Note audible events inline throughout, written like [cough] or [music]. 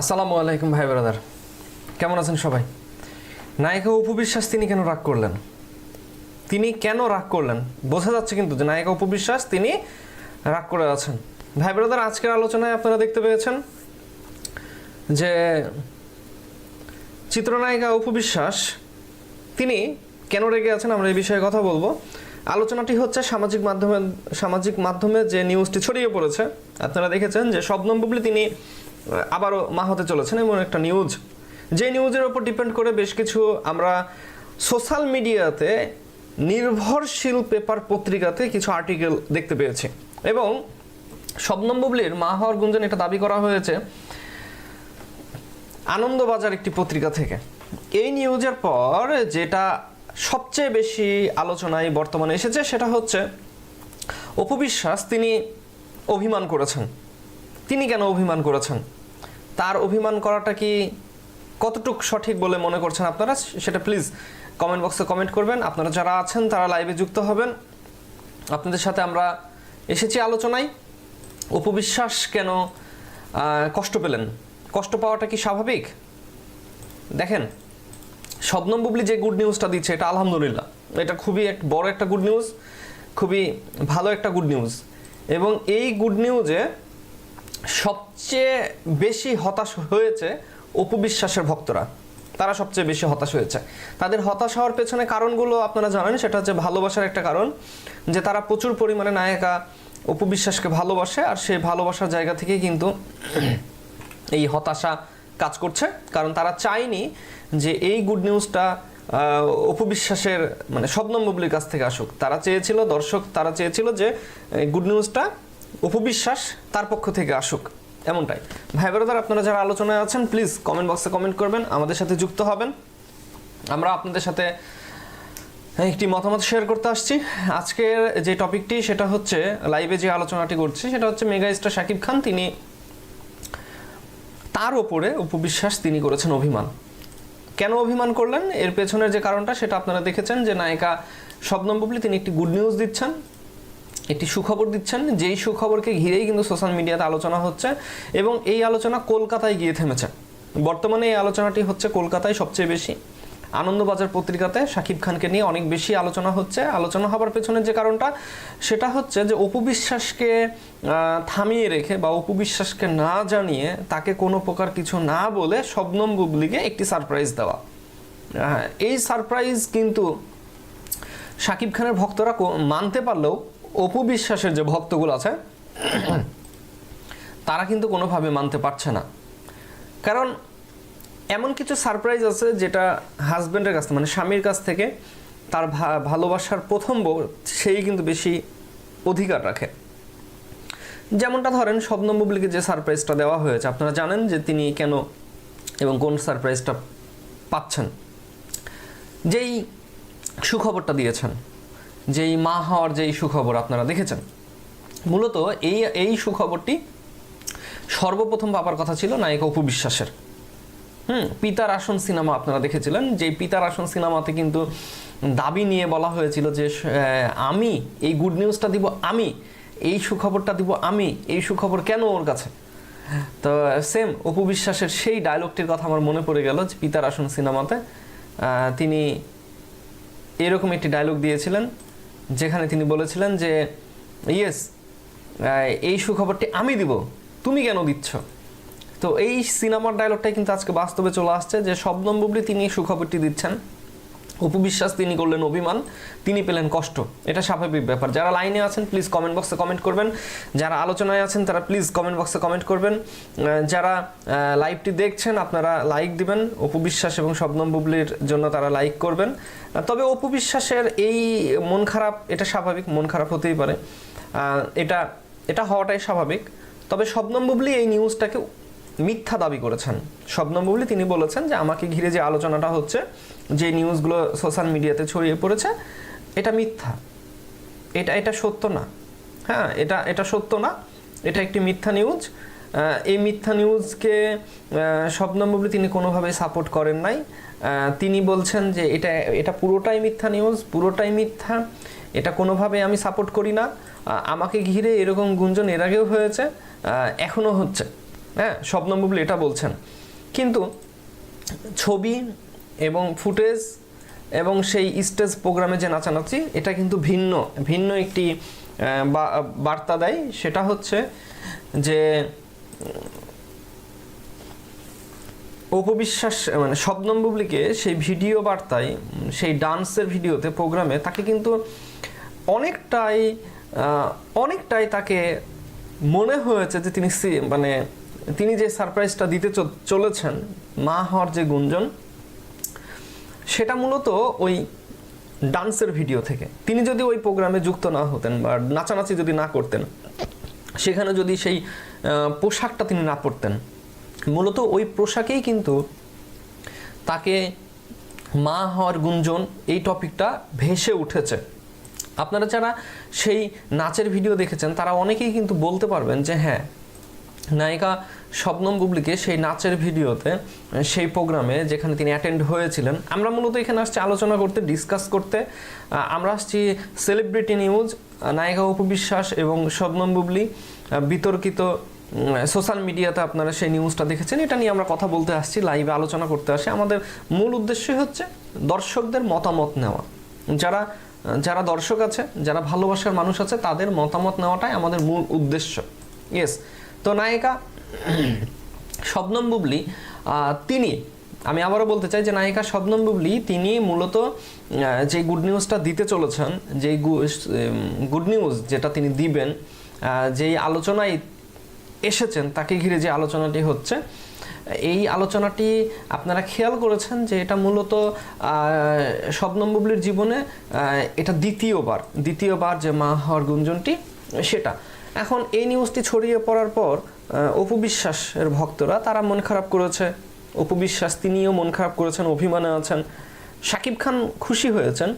আসসালামু আলাইকুম ভাই ব্রাদার। কেমন আছেন সবাই? নায়িকা উপবিশ্বাস তিনি কেন রাগ করলেন? তিনি কেন রাগ করলেন? বোঝা যাচ্ছে কিন্তু যে নায়িকা উপবিশ্বাস তিনি রাগ করে আছেন। ভাই ব্রাদার, আজকের আলোচনায় আপনারা দেখতে পেয়েছেন যে চিত্রনায়িকা উপবিশ্বাস তিনি কেন রেগে আছেন আমরা এই বিষয়ে কথা বলব। আলোচনাটি হচ্ছে সামাজিক মাধ্যমে সামাজিক মাধ্যমে যে নিউজটি ছড়িয়ে পড়েছে। আপনারা দেখেছেন যে শবনম বুবলি তিনি আবারও মা হতে চলেছেন এমন একটা নিউজ। যে নিউজের ওপর ডিপেন্ড করে বেশ কিছু আমরা সোশ্যাল মিডিয়াতে নির্ভরশীল পেপার পত্রিকাতে কিছু আর্টিকেল দেখতে পেয়েছি। এবং শবনম বুবলির মা হওয়ার গুঞ্জন এটা দাবি করা হয়েছে, আনন্দবাজার একটি পত্রিকা থেকে। এই নিউজের পর যেটা সবচেয়ে বেশি আলোচনায় বর্তমানে এসেছে সেটা হচ্ছে অপবিশ্বাস তিনি অভিমান করেছেন। তিনি কেন অভিমান করেছেন? তার অভিমান করাটা কি কতটুক সঠিক বলে মনে করছেন আপনারা? সেটা প্লিজ কমেন্ট বক্সে কমেন্ট করবেন। আপনারা যারা আছেন, তারা লাইভে যুক্ত হবেন। আপনাদের সাথে আমরা এসেছি আলোচনায়। উপবিশ্বাস কেন কষ্ট পেলেন? কষ্ট পাওয়াটা কি স্বাভাবিক? দেখেন, শবনম বুবলি যে গুড নিউজটা দিচ্ছে, এটা আলহামদুলিল্লাহ। এটা খুবই এক বড় একটা গুড নিউজ খুবই ভালো একটা গুড নিউজ এবং এই গুড নিউজে সবচেয়ে বেশি হতাশ হয়েছে অপবিশ্বাসের ভক্তরা। তারা সবচেয়ে বেশি হতাশ হয়েছে। তাদের হতাশ হওয়ার পেছনে কারণগুলো আপনারা জানেন, সেটা হচ্ছে ভালোবাসার একটা কারণ, যে তারা প্রচুর পরিমাণে নায়িকা অপবিশ্বাসকে ভালোবাসে, আর সেই ভালোবাসার জায়গা থেকেই কিন্তু [clears throat] এই হতাশা কাজ করছে। কারণ তারা চায়নি যে এই গুড নিউজটা অপবিশ্বাসের মানে শবনম বুবলির কাছ থেকে আসুক। তারা চেয়েছিল, দর্শক তারা চেয়েছিল যে গুড নিউজটা অপবিশ্বাস তার পক্ষ থেকে আসুক, এমনটাই। ভাই ব্রাদার, আপনারা যারা আলোচনায় আছেন প্লিজ কমেন্ট বক্সে কমেন্ট করবেন, আমাদের সাথে যুক্ত হবেন। আমরা আপনাদের সাথে একটি মতামত শেয়ার করতে আসছি। আজকের যে টপিকটি, সেটা হচ্ছে লাইভে যে আলোচনাটি করছি, সেটা হচ্ছে মেগা স্টার শাকিব খান, তিনি তার ওপরে উপবিশ্বাস তিনি করেছেন অভিমান। কেন অভিমান করলেন? এর পেছনের যে কারণটা, সেটা আপনারা দেখেছেন যে নায়িকা শবনম তিনি একটি গুড নিউজ দিচ্ছেন। একটি সুখবর দিচ্ছেন যেই সুখবরকে ঘিরেই কিন্তু সোশ্যাল মিডিয়াতে আলোচনা হচ্ছে এবং এই আলোচনা কলকাতায় গিয়ে থেমেছে। বর্তমানে এই আলোচনাটি হচ্ছে কলকাতায় সবচেয়ে বেশি। আনন্দবাজার পত্রিকাতে শাকিব খানকে নিয়ে অনেক বেশি আলোচনা হচ্ছে। আলোচনা হবার পেছনে যে কারণটা সেটা হচ্ছে যে অপবিশ্বাসকে আহ, থামিয়ে রেখে বা অপবিশ্বাসকে না জানিয়ে তাকে কোনো প্রকার কিছু না বলে শবনম বুবলিকে একটি সারপ্রাইজ দেওয়া। আহ, এই সারপ্রাইজ কিন্তু শাকিব খানের ভক্তরা মানতে পারলেও অপু বিশ্বাসের যে ভক্তগুলো আছে, তারা কিন্তু কোনোভাবে মানতে পারছে না। কারণ এমন কিছু সারপ্রাইজ আছে যেটা হাজব্যান্ডের কাছ মানে স্বামীর কাছ থেকে তার ভালোবাসার প্রথম বউ, সেই কিন্তু বেশি অধিকার রাখে। যেমনটা ধরেন, শবনম বুবলিকে যে সারপ্রাইজটা দেওয়া হয়েছে, আপনারা জানেন যে তিনি কেন এবং কোন সারপ্রাইজটা পাচ্ছেন? যেই সুখবরটা দিয়েছেন। যেই মা হওয়ার যেই সুখবর আপনারা দেখেছেন। মূলত এই এই সুখবরটি সর্বপ্রথম পাবার কথা ছিল নায়িকা অপু হুম, পিতার আসন সিনেমা আপনারা দেখেছিলেন যে পিতার আসন সিনেমাতে কিন্তু দাবি নিয়ে বলা হয়েছিল যে আমি এই গুড নিউজটা দিব, আমি এই সুখবরটা দিব, আমি এই সুখবর কেন ওর কাছে? তো সেম অপু বিশ্বাসের সেই ডায়লগটির কথা আমার মনে পড়ে গেল যে, পিতার আসন সিনেমাতে তিনি এরকম একটি ডায়লগ দিয়েছিলেন যেখানে তিনি বলেছিলেন যে, ইয়েস এই সুখবরটি আমি দিব, তুমি কেন দিচ্ছ? তো এই সিনেমার ডায়লগটাই কিন্তু আজকে বাস্তবে চলে আসছে যে সব বুবলি তিনি সুখবরটি দিচ্ছেন। উপবিশ্বাস তিনি করলেন অভিমান, তিনি পেলেন কষ্ট। এটা স্বাভাবিক ব্যাপার। যারা লাইনে আছেন প্লিজ কমেন্ট বক্সে কমেন্ট করবেন। যারা আলোচনায় আছেন, তারা প্লিজ কমেন্ট বক্সে কমেন্ট করবেন। যারা লাইভটি দেখছেন, আপনারা লাইক দিবেন। অপবিশ্বাস এবং শবনম বুবলির জন্য তারা লাইক করবেন। তবে অপবিশ্বাসের এই মন খারাপ, এটা স্বাভাবিক, মন খারাপ হতেই পারে। এটা এটা হওয়াটাই স্বাভাবিক। তবে শবনম বুবলি এই নিউজটাকে মিথ্যা দাবি করেছেন। শবনম বুবলি তিনি বলেছেন যে আমাকে ঘিরে যে আলোচনাটা হচ্ছে, যে নিউজগুলো সোশ্যাল মিডিয়াতে ছড়িয়ে পড়েছে, এটা মিথ্যা। এটা এটা সত্য না। হ্যাঁ এটা এটা সত্য না। এটা একটি মিথ্যা নিউজ। এই মিথ্যা নিউজকে শবনম তিনি কোনোভাবেই সাপোর্ট করেন নাই। তিনি বলছেন যে এটা এটা পুরোটাই মিথ্যা নিউজ, পুরোটাই মিথ্যা। এটা কোনোভাবে আমি সাপোর্ট করি না। আমাকে ঘিরে এরকম গুঞ্জন এর আগেও হয়েছে এখনও হচ্ছে। হ্যাঁ শবনম বুবলি এটা বলছেন। কিন্তু ছবি এবং ফুটেজ এবং সেই স্টেজ প্রোগ্রামে যে নাচানাচি, এটা কিন্তু ভিন্ন ভিন্ন একটি বার্তা দেয়। সেটা হচ্ছে যে অপবিশ্বাস মানে শবনম বুবলিকে সেই ভিডিও বার্তায়, সেই ডান্সের ভিডিওতে, প্রোগ্রামে তাকে কিন্তু অনেকটাই অনেকটাই তাকে মনে হয়েছে যে তিনি মানে তিনি যে সারপ্রাইজটা দিতে চলেছেন, মা হওয়ার যে গুঞ্জন, সেটা মূলত ওই ডান্সের ভিডিও থেকে। তিনি যদি ওই প্রোগ্রামে যুক্ত না হতেন বা নাচানাচি যদি না করতেন, সেখানে যদি সেই পোশাকটা তিনি না পরতেন, মূলত ওই পোশাকেই কিন্তু তাকে মা হওয়ার গুঞ্জন এই টপিকটা ভেসে উঠেছে। আপনারা যারা সেই নাচের ভিডিও দেখেছেন, তারা অনেকেই কিন্তু বলতে পারবেন যে হ্যাঁ নায়িকা শবনম বুবলিকে সেই নাচের ভিডিওতে সেই প্রোগ্রামে যেখানে তিনি অ্যাটেন্ড হয়েছিলেন, আমরা মূলত এখানে আসছি আলোচনা করতে ডিসকাস করতে। আমরা আসছি সেলিব্রিটি নিউজ নায়িকা উপবিশ্বাস এবং শবনম বুবলি বিতর্কিত সোশ্যাল মিডিয়াতে আপনারা সেই নিউজটা দেখেছেন। এটা নিয়ে আমরা কথা বলতে আসছি লাইভে আলোচনা করতে আসি আমাদের মূল উদ্দেশ্যই হচ্ছে দর্শকদের মতামত নেওয়া। যারা যারা দর্শক আছে, যারা ভালোবাসার মানুষ আছে, তাদের মতামত নেওয়াটাই আমাদের মূল উদ্দেশ্য। ইয়েস তো নায়িকা শবনম বুবলি তিনি, আমি আবারও বলতে চাই যে নায়িকা শবনম বুবলি, তিনি মূলত যে গুড নিউজটা দিতে চলেছেন যেই গুড নিউজ যেটা তিনি দিবেন যেই আলোচনায় এসেছেন, তাকে ঘিরে যে আলোচনাটি হচ্ছে, এই আলোচনাটি আপনারা খেয়াল করেছেন যে এটা মূলত শবনম বুবলির জীবনে এটা দ্বিতীয়বার দ্বিতীয়বার যে মা হওয়ার গুঞ্জনটি, সেটা। এখন এই নিউজটি ছড়িয়ে পড়ার পর অপু বিশ্বাসের ভক্তরা, তারা মন খারাপ করেছে। অপু বিশ্বাস তিনিও মন খারাপ করেছেন, অভিমানে আছেন। শাকিব খান খুশি হয়েছেন,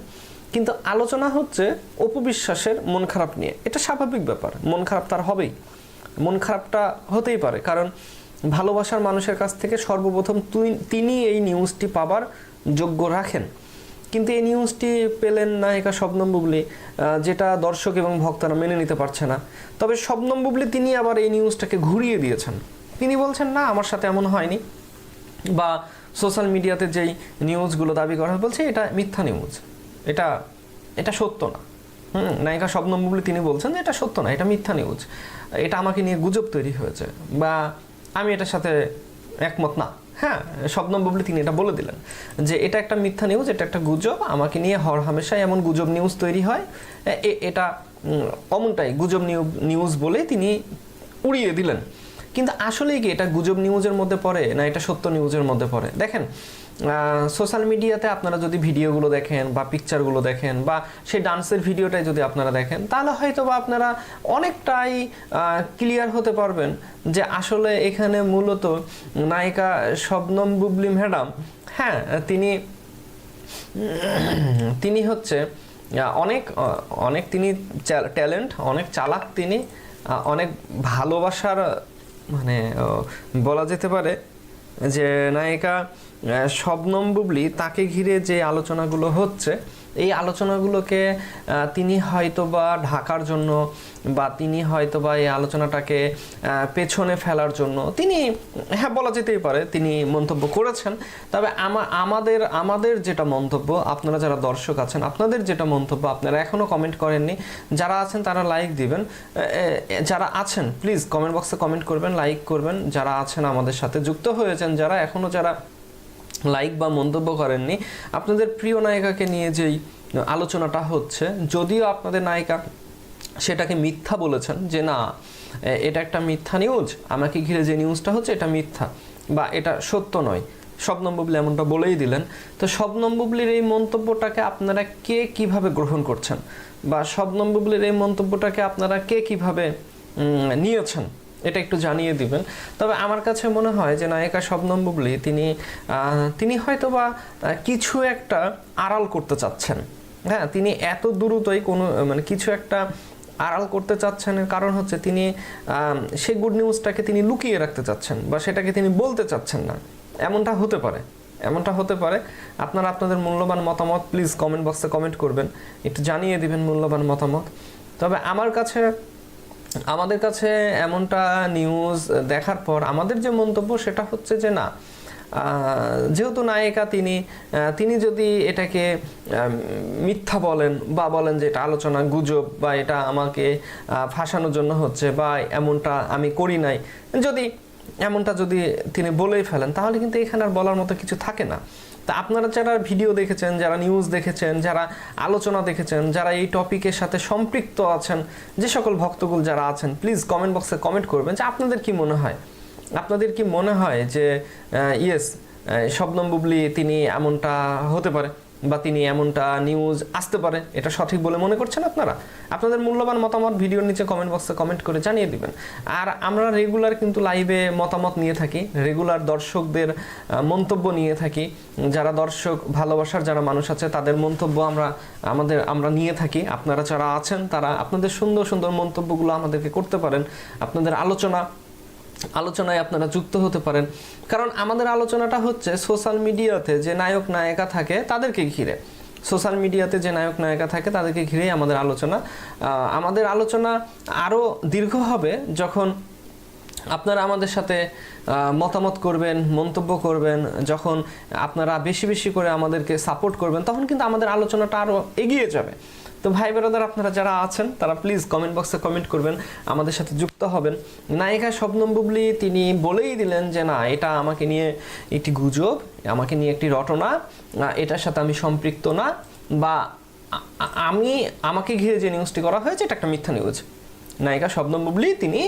কিন্তু আলোচনা হচ্ছে অপু বিশ্বাসের মন খারাপ নিয়ে। এটা স্বাভাবিক ব্যাপার, মন খারাপ তার হবেই। মন খারাপটা হতেই পারে, কারণ ভালোবাসার মানুষের কাছ থেকে সর্বপ্রথম তিনি এই নিউজটি পাবার যোগ্য রাখেন। কিন্তু এই নিউজটি পেলেন নায়িকা শবনম বুবলি যেটা দর্শক এবং ভক্তরা মেনে নিতে পারছে না। তবে শবনম বুবলি তিনি আবার এই নিউজটাকে ঘুরিয়ে দিয়েছেন। তিনি বলছেন, না, আমার সাথে এমন হয়নি। বা সোশ্যাল মিডিয়াতে যেই নিউজগুলো দাবি করা বলছে, এটা মিথ্যা নিউজ। এটা এটা সত্য না। হুম নায়িকা শবনম বুবলি তিনি বলছেন যে, এটা সত্য না, এটা মিথ্যা নিউজ। এটা আমাকে নিয়ে গুজব তৈরি হয়েছে বা আমি এটার সাথে একমত না। হ্যাঁ শবনম বুবলি তিনি এটা বলে দিলেন যে এটা একটা মিথ্যা নিউজ এটা একটা গুজব, আমাকে নিয়ে হর হামেশাই এমন গুজব নিউজ তৈরি হয়। এটা অমনটাই গুজব নিউজ বলে তিনি উড়িয়ে দিলেন। কিন্তু আসলেই কি এটা গুজব নিউজের মধ্যে পড়ে না এটা সত্য নিউজের মধ্যে পড়ে? দেখেন সোশ্যাল মিডিয়াতে আপনারা যদি ভিডিওগুলো দেখেন বা পিকচারগুলো দেখেন বা সেই ডান্সের ভিডিওটাই যদি আপনারা দেখেন, তাহলে হয়তো বা আপনারা অনেকটাই ক্লিয়ার হতে পারবেন যে আসলে এখানে মূলত নায়িকা শবনম বুবলি ম্যাডাম হ্যাঁ তিনি তিনি হচ্ছে অনেক অনেক তিনি ট্যালেন্ট অনেক চালাক তিনি অনেক ভালোবাসার মানে বলা যেতে পারে যে নায়িকা শবনম বুবলি, তাকে ঘিরে যে আলোচনাগুলো হচ্ছে, এই আলোচনাগুলোকে তিনি হয়তোবা ঢাকার জন্য বা তিনি হয়তোবা এই আলোচনাটাকে পেছনে ফেলার জন্য, তিনি হ্যাঁ বলা যেতেই পারে, তিনি মন্তব্য করেছেন। তবে আমা- আমাদের আমাদের যেটা মন্তব্য, আপনারা যারা দর্শক আছেন, আপনাদের যেটা মন্তব্য, আপনারা এখনও কমেন্ট করেননি, যারা আছেন তারা লাইক দিবেন। যারা আছেন প্লিজ কমেন্ট বক্সে কমেন্ট করবেন লাইক করবেন। যারা আছেন আমাদের সাথে যুক্ত হয়েছেন, যারা এখনও যারা লাইক বা মন্তব্য করেননি। আপনাদের প্রিয় নায়িকাকে নিয়ে যেই আলোচনাটা হচ্ছে, যদিও আপনাদের নায়িকা সেটাকে মিথ্যা বলেছেন যে না এটা একটা মিথ্যা নিউজ আমাকে ঘিরে যে নিউজটা হচ্ছে এটা মিথ্যা বা এটা সত্য নয়। শবনম বুবলি এমনটা বলেই দিলেন। তো শবনম বুবলির এই মন্তব্যটাকে আপনারা কে কীভাবে গ্রহণ করছেন? বা শবনম বুবলির এই মন্তব্যটাকে আপনারা কে কীভাবে নিয়েছেন? এটা একটু জানিয়ে দিবেন। তবে আমার কাছে মনে হয় যে নায়িকা শবনম বুবলি তিনি তিনি হয়তো বা কিছু একটা আড়াল করতে চাচ্ছেন। হ্যাঁ তিনি এত দ্রুতই কোনো মানে কিছু একটা আড়াল করতে চাচ্ছেন কারণ হচ্ছে তিনি সেই গুড নিউজটাকে তিনি লুকিয়ে রাখতে চাচ্ছেন বা সেটাকে তিনি বলতে চাচ্ছেন না। এমনটা হতে পারে, এমনটা হতে পারে। আপনারা আপনাদের মূল্যবান মতামত প্লিজ কমেন্ট বক্সে কমেন্ট করবেন। একটু জানিয়ে দিবেন মূল্যবান মতামত। তবে আমার কাছে আমাদের কাছে এমনটা নিউজ দেখার পর আমাদের যে মন্তব্য সেটা হচ্ছে যে না যেহেতু নায়িকা তিনি তিনি যদি এটাকে মিথ্যা বলেন বা বলেন যে এটা আলোচনা গুজব বা এটা আমাকে ফাঁসানোর জন্য হচ্ছে বা এমনটা আমি করি নাই, যদি এমনটা যদি তিনি বলেই ফেলেন, তাহলে কিন্তু এখানে আর বলার মতো কিছু থাকে না। তা আপনারা যারা ভিডিও দেখেছেন, যারা নিউজ দেখেছেন, যারা আলোচনা দেখেছেন, যারা এই টপিকের সাথে সম্পৃক্ত আছেন, যে সকল ভক্তগুল যারা আছেন প্লিজ কমেন্ট বক্সে কমেন্ট করবেন যে আপনাদের কি মনে হয়? আপনাদের কি মনে হয় যে ইয়েস শবনম বুবলি তিনি এমনটা হতে পারে বা তিনি এমনটা নিউজ আসতে পারে, এটা সঠিক বলে মনে করছেন আপনারা? আপনাদের মূল্যবান মতামত ভিডিওর নিচে কমেন্ট বক্সে কমেন্ট করে জানিয়ে দিবেন। আর আমরা রেগুলার কিন্তু লাইভে মতামত নিয়ে থাকি রেগুলার দর্শকদের মন্তব্য নিয়ে থাকি। যারা দর্শক, ভালোবাসার যারা মানুষ আছে, তাদের মন্তব্য আমরা, আমাদের, আমরা নিয়ে থাকি। আপনারা যারা আছেন, তারা আপনাদের সুন্দর সুন্দর মন্তব্যগুলো আমাদেরকে করতে পারেন। আপনাদের আলোচনা আলোচনায় আপনারা যুক্ত হতে পারেন। কারণ আমাদের আলোচনাটা হচ্ছে সোশ্যাল মিডিয়াতে যে নায়ক নায়িকা থাকে তাদেরকে ঘিরে। সোশ্যাল মিডিয়াতে যে নায়ক নায়িকা থাকে তাদেরকে ঘিরেই আমাদের আলোচনা। আমাদের আলোচনা আরও দীর্ঘ হবে যখন আপনারা আমাদের সাথে মতামত করবেন, মন্তব্য করবেন, যখন আপনারা বেশি বেশি করে আমাদেরকে সাপোর্ট করবেন, তখন কিন্তু আমাদের আলোচনাটা আরও এগিয়ে যাবে। তো ভাই বেরোদার আপনারা যারা আছেন, তারা প্লিজ কমেন্ট বক্সে কমেন্ট করবেন, আমাদের সাথে যুক্ত হবেন। নায়িকা শবনম বুবলি, তিনি বলেই দিলেন যে, না, এটা আমাকে নিয়ে একটি গুজব, আমাকে নিয়ে একটি রটনা এটার সাথে আমি সম্পৃক্ত না, বা আমি, আমাকে ঘিরে যে নিউজটি করা হয়েছে, এটা একটা মিথ্যা নিউজ নায়িকা শবনম বুবলি, তিনি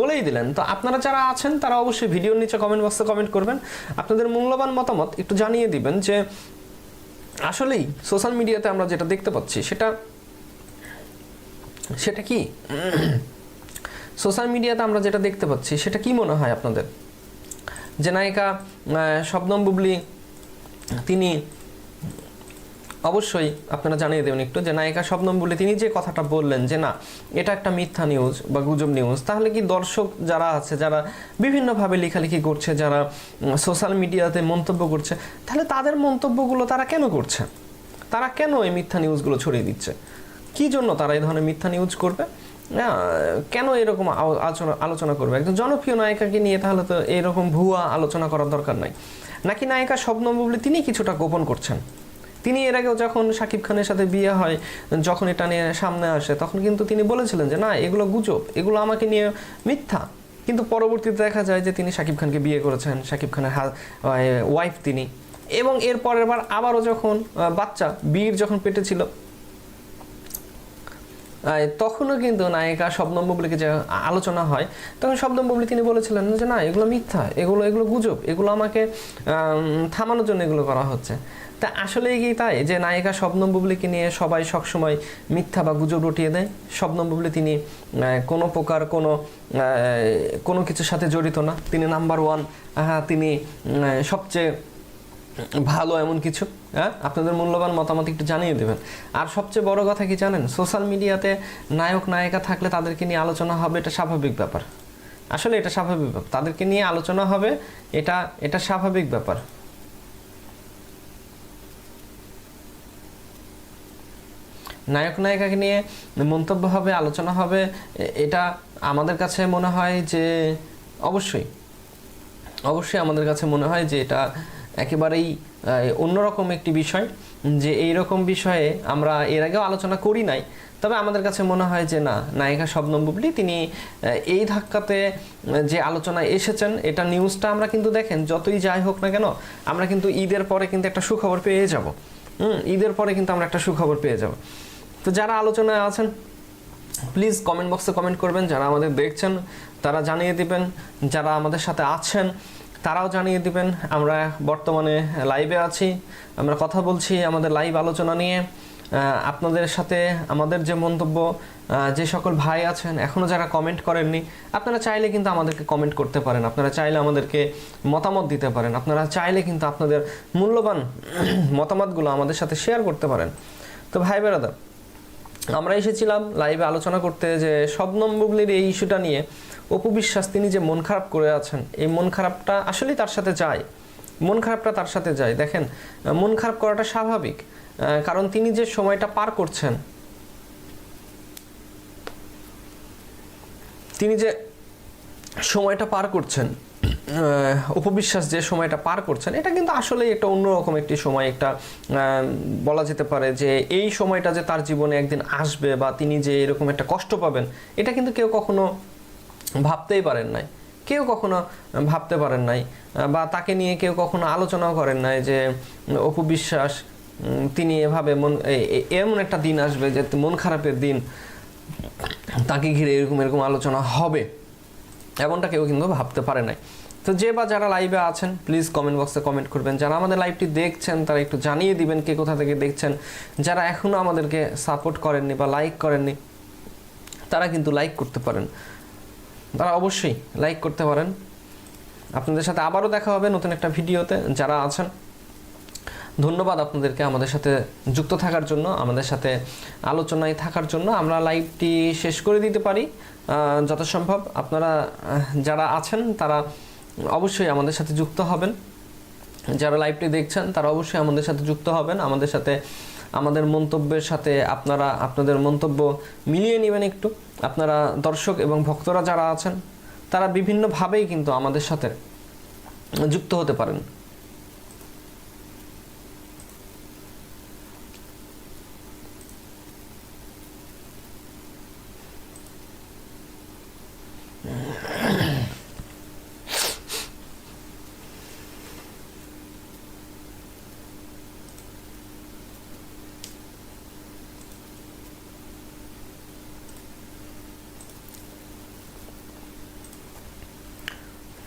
বলেই দিলেন। তো আপনারা যারা আছেন, তারা অবশ্যই ভিডিওর নিচে কমেন্ট বক্সে কমেন্ট করবেন। আপনাদের মূল্যবান মতামত একটু জানিয়ে দিবেন যে, আসলেই সোশ্যাল মিডিয়াতে আমরা যেটা দেখতে পাচ্ছি, সেটা সেটা কি? সোশ্যাল মিডিয়াতে আমরা যেটা দেখতে পাচ্ছি, সেটা কি মনে হয় আপনাদের? যে নায়িকা শবনম বুবলি, তিনি অবশ্যই আপনারা জানিয়ে দেবেন একটু, যে নায়িকা শবনম বলে তিনি যে কথাটা বললেন যে না, এটা একটা মিথ্যা নিউজ বা গুজব নিউজ তাহলে কি দর্শক যারা আছে, যারা বিভিন্নভাবে লেখালেখি করছে, যারা সোশ্যাল মিডিয়াতে মন্তব্য করছে, তাহলে তাদের মন্তব্যগুলো তারা কেন করছে? তারা কেন এই মিথ্যা নিউজগুলো ছড়িয়ে দিচ্ছে? কি জন্য তারা এই ধরনের মিথ্যা নিউজ করবে? কেন এরকম আলোচনা করবে? একজন জনপ্রিয় নায়িকাকে নিয়ে তাহলে তো এরকম ভুয়া আলোচনা করার দরকার নাই। নাকি নায়িকা শবনম বুবলি তিনি কিছুটা গোপন করছেন? তিনি এর আগেও যখন শাকিব খানের সাথে বিয়ে হয়, যখন এটা নিয়ে সামনে আসে, তখন কিন্তু তিনি বলেছিলেন যে, না, এগুলো গুজব, এগুলো আমাকে নিয়ে মিথ্যা। কিন্তু পরবর্তীতে দেখা যায় যে তিনি শাকিব খানকে বিয়ে করেছেন, শাকিব খানের ওয়াইফ তিনি। এবং এর পরের বার আবারও যখন বাচ্চা বীর যখন পেটে ছিল তখনও কিন্তু নায়িকা শবনম বুবলিকে যে আলোচনা হয়, তখন শবনম বুবলি তিনি বলেছিলেন যে, না, এগুলো মিথ্যা, এগুলো এগুলো গুজব, এগুলো আমাকে থামানোর জন্য এগুলো করা হচ্ছে। তা আসলে কি তাই যে, নায়িকা শবনম বুবলিকে নিয়ে সবাই সবসময় মিথ্যা বা গুজব রটিয়ে দেয়? শবনম বুবলি তিনি কোনো প্রকার কোনো কোনো কিছুর সাথে জড়িত না। তিনি নাম্বার ওয়ান তিনি সবচেয়ে ভালো এমন কিছু হ্যাঁ? আপনাদের মূল্যবান মতামত একটু জানিয়ে দেবেন। আর সবচেয়ে বড় কথা কি জানেন? সোশ্যাল মিডিয়াতে নায়ক, নায়িকা থাকলে তাদেরকে নিয়ে আলোচনা হবে, এটা স্বাভাবিক ব্যাপার। আসলে এটা স্বাভাবিক ব্যাপার। তাদেরকে নিয়ে আলোচনা হবে, এটা এটা স্বাভাবিক ব্যাপার। নায়ক, নায়িকাকে নিয়ে মন্তব্য হবে, আলোচনা হবে এটা আমাদের কাছে মনে হয় যে অবশ্যই। অবশ্যই আমাদের কাছে মনে হয় যে এটা একেবারেই অন্যরকম একটি বিষয় যে এই রকম বিষয়ে আমরা এর আগেও আলোচনা করি নাই। তবে আমাদের কাছে মনে হয় যে না, নায়িকা শবনম বুবলি, তিনি এই ধাক্কাতে যে আলোচনায় এসেছেন, এটা নিউজটা আমরা কিন্তু দেখেন, যতই যাই হোক না কেন, আমরা কিন্তু ঈদের পরে কিন্তু একটা সুখবর পেয়ে যাব। হুম, ঈদের পরে কিন্তু আমরা একটা সুখবর পেয়ে যাব। তো যারা আলোচনায় আছেন, প্লিজ কমেন্ট বক্সে কমেন্ট করবেন, যারা আমাদের দেখছেন, তারা জানিয়ে দিবেন, যারা আমাদের সাথে আছেন তারাও জানিয়ে দিবেন। আমরা বর্তমানে লাইভে আছি। আমরা কথা বলছি আমাদের লাইভ আলোচনা নিয়ে। আপনাদের সাথে আমাদের যে মন্তব্য যে সকল ভাই আছেন এখনও যারা কমেন্ট করেননি, আপনারা চাইলে কিন্তু আমাদেরকে কমেন্ট করতে পারেন। আপনারা চাইলে আমাদেরকে মতামত দিতে পারেন। আপনারা চাইলে কিন্তু আপনাদের মূল্যবান [clears throat] মতামতগুলো আমাদের সাথে শেয়ার করতে পারেন। তো ভাই বেরাদা আমরা এসেছিলাম লাইভে আলোচনা করতে যে শবনম বুবলির এই ইস্যুটা নিয়ে। অপু বিশ্বাস, তিনি যে মন খারাপ করে আছেন, এই মন খারাপটা আসলেই তার সাথে যায়। মন খারাপটা তার সাথে যায়। দেখেন, মন খারাপ করাটা স্বাভাবিক কারণ তিনি যে সময়টা পার করছেন, তিনি যে সময়টা পার করছেন উপবিশ্বাস যে সময়টা পার করছেন, এটা কিন্তু আসলেই একটা অন্যরকম একটি সময়, একটা বলা যেতে পারে যে এই সময়টা যে তার জীবনে একদিন আসবে বা তিনি যে এরকম একটা কষ্ট পাবেন, এটা কিন্তু কেউ কখনো ভাবতেই পারেন নাই। কেউ কখনো ভাবতে পারেন নাই বা তাকে নিয়ে কেউ কখনো আলোচনাও করেন নাই যে অপু বিশ্বাস তিনি এভাবে মন এমন একটা দিন আসবে যে, মন খারাপের দিন, তাকে ঘিরে এরকম এরকম আলোচনা হবে। এমনটা কেউ কিন্তু ভাবতে পারে নাই। তো যে বা যারা লাইভে আছেন প্লিজ কমেন্ট বক্সে কমেন্ট করবেন। যারা আমাদের লাইভটি দেখছেন, তারা একটু জানিয়ে দিবেন কে কোথা থেকে দেখছেন। যারা এখনও আমাদেরকে সাপোর্ট করেননি বা লাইক করেননি, তারা কিন্তু লাইক করতে পারেন। তারা অবশ্যই লাইক করতে পারেন। আপনাদের সাথে আবারও দেখা হবে নতুন একটা ভিডিওতে। যারা আছেন ধন্যবাদ আপনাদেরকে আমাদের সাথে যুক্ত থাকার জন্য আমাদের সাথে আলোচনায় থাকার জন্য। আমরা লাইভটি শেষ করে দিতে পারি আহ, যথাসম্ভব। আপনারা যারা আছেন তারা অবশ্যই আমাদের সাথে যুক্ত হবেন। যারা লাইভটি দেখছেন তারা অবশ্যই আমাদের সাথে যুক্ত হবেন। আমাদের সাথে আমাদের মন্তব্যের সাথে আপনারা, আপনাদের মন্তব্য মিলিয়ে নেবেন একটু। আপনারা দর্শক এবং ভক্তরা যারা আছেন, তারা বিভিন্নভাবেই কিন্তু আমাদের সাথে যুক্ত হতে পারেন।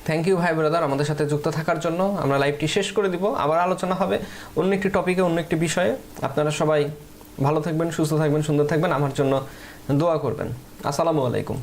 থ্যাংক ইউ ভাই ব্রাদার আমাদের সাথে যুক্ত থাকার জন্য। আমরা লাইভটি শেষ করে দিব। আবার আলোচনা হবে অন্য একটি টপিকে অন্য একটি বিষয়ে। আপনারা সবাই ভালো থাকবেন, সুস্থ থাকবেন, সুন্দর থাকবেন। আমার জন্য দোয়া করবেন। আসসালামু আলাইকুম।